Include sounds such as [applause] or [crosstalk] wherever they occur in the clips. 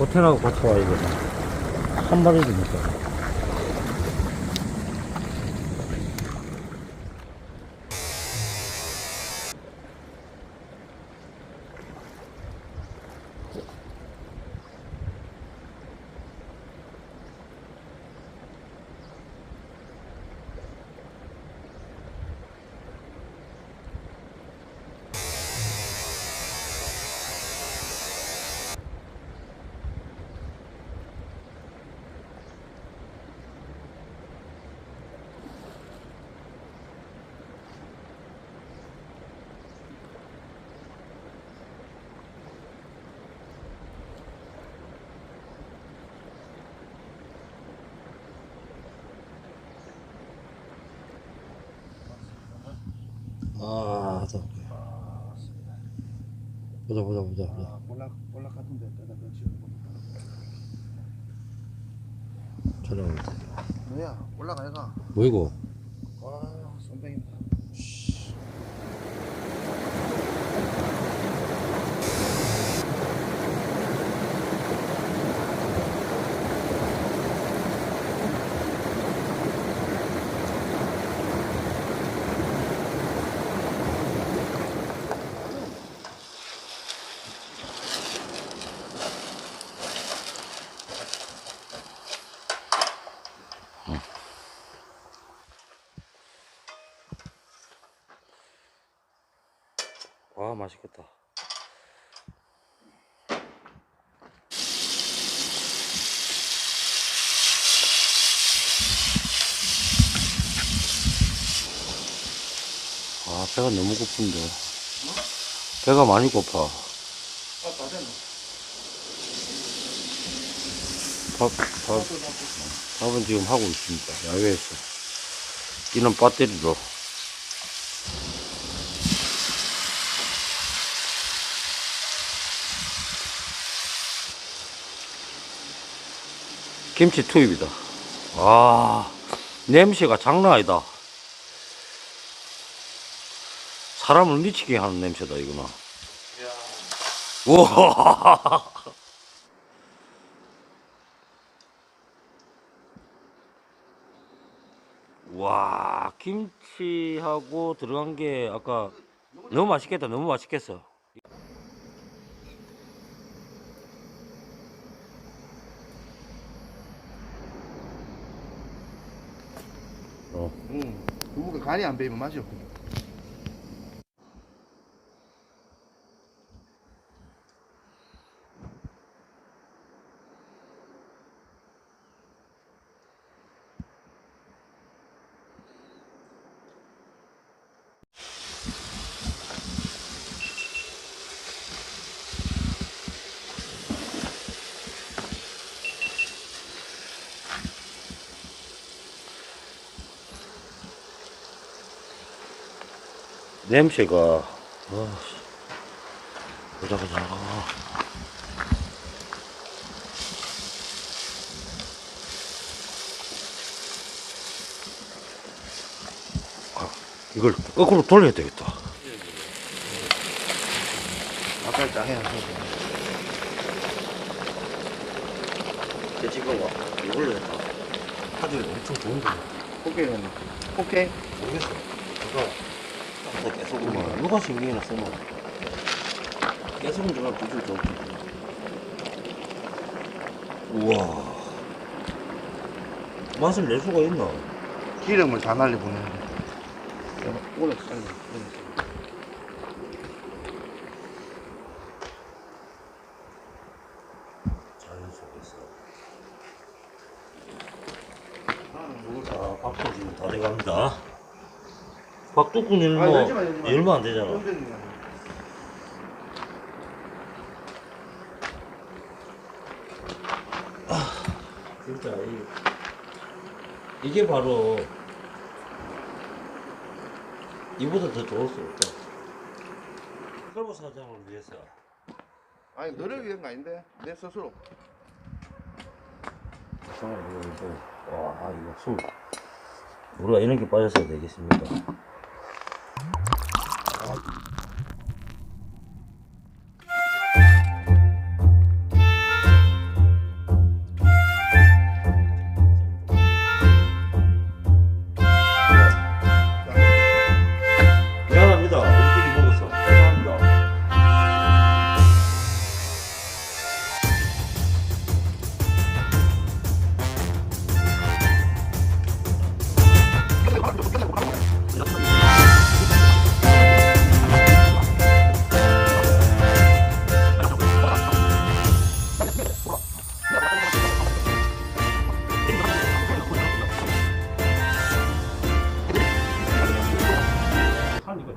호텔하고 같이 와야 돼. 한 마리 되니까. 아, 더. 보자, 보자, 보자, 보자. 아, 볼락 볼락 같은 데다가 넣으시는 촬영. 뭐야 올라가 얘가 뭐 이거? 와 손뱅이다 와, 맛있겠다. 아, 배가 너무 고픈데. 배가 많이 고파. 아다 됐네 밥, 밥, 밥은 지금 하고 있습니다. 야외에서. 이는 배터리로. 김치 투입이다. 아, 냄새가 장난 아니다. 사람을 미치게 하는 냄새다, 이거는. 우와! [laughs] 와, 김치하고 들어간 게 아까 너무 맛있겠다. 너무 맛있겠어. 어. 응 두부가 간이 안 배이면 맛이 없거든 냄새가. 아, 씨. 보자 보자. 아, 이걸 거꾸로 돌려야 되겠다. 아까 일단 해야 내 지금 이걸로 했다 하드가 엄청 좋은데. 오케이는 오케이 모르겠어. 누가 계속 뭐 누가 신경이나 쓰면 계속은 정말 부줄 좋지. 우와. 맛을 낼 수가 있나? 기름을 다 날려 보내는데. 오래 살려 자연 속에서. 자 밥도 지금 다 돼갑니다 박두꾸는 아, 뭐 열지 마, 열지 마. 열면 안 되잖아. 진짜 이, 이게 바로 이보다 더 좋을 수 없다. 설부 사장을 위해서. 아니 너를 위한 거 아닌데. 내 스스로. 정말 이거 이거 와 이거 술. 우리가 이런 게 빠져서 되겠습니까?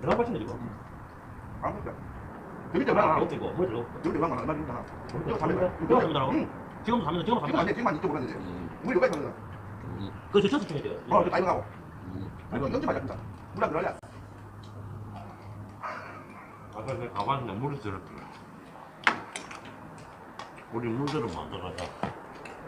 내가 빠친다 지금. 안 먹자. 재밌지 아, 않아? 어떻게 이거? 뭐 들어? 여기 얼마 안 맞는다. 이거 담니다. 담니다. 이거 담니다. 응. 지금 담니다. 지금 지금 안. 돼. 지금만 이쪽. 우리 여기까지. 그거 저 셔츠 중에 돼요. 어, 이거 하고. 음. 이거 연지 말자 진짜. 물안 들어야. 아까 그 가방에 물을 들었더라. 우리 물들은 만들어서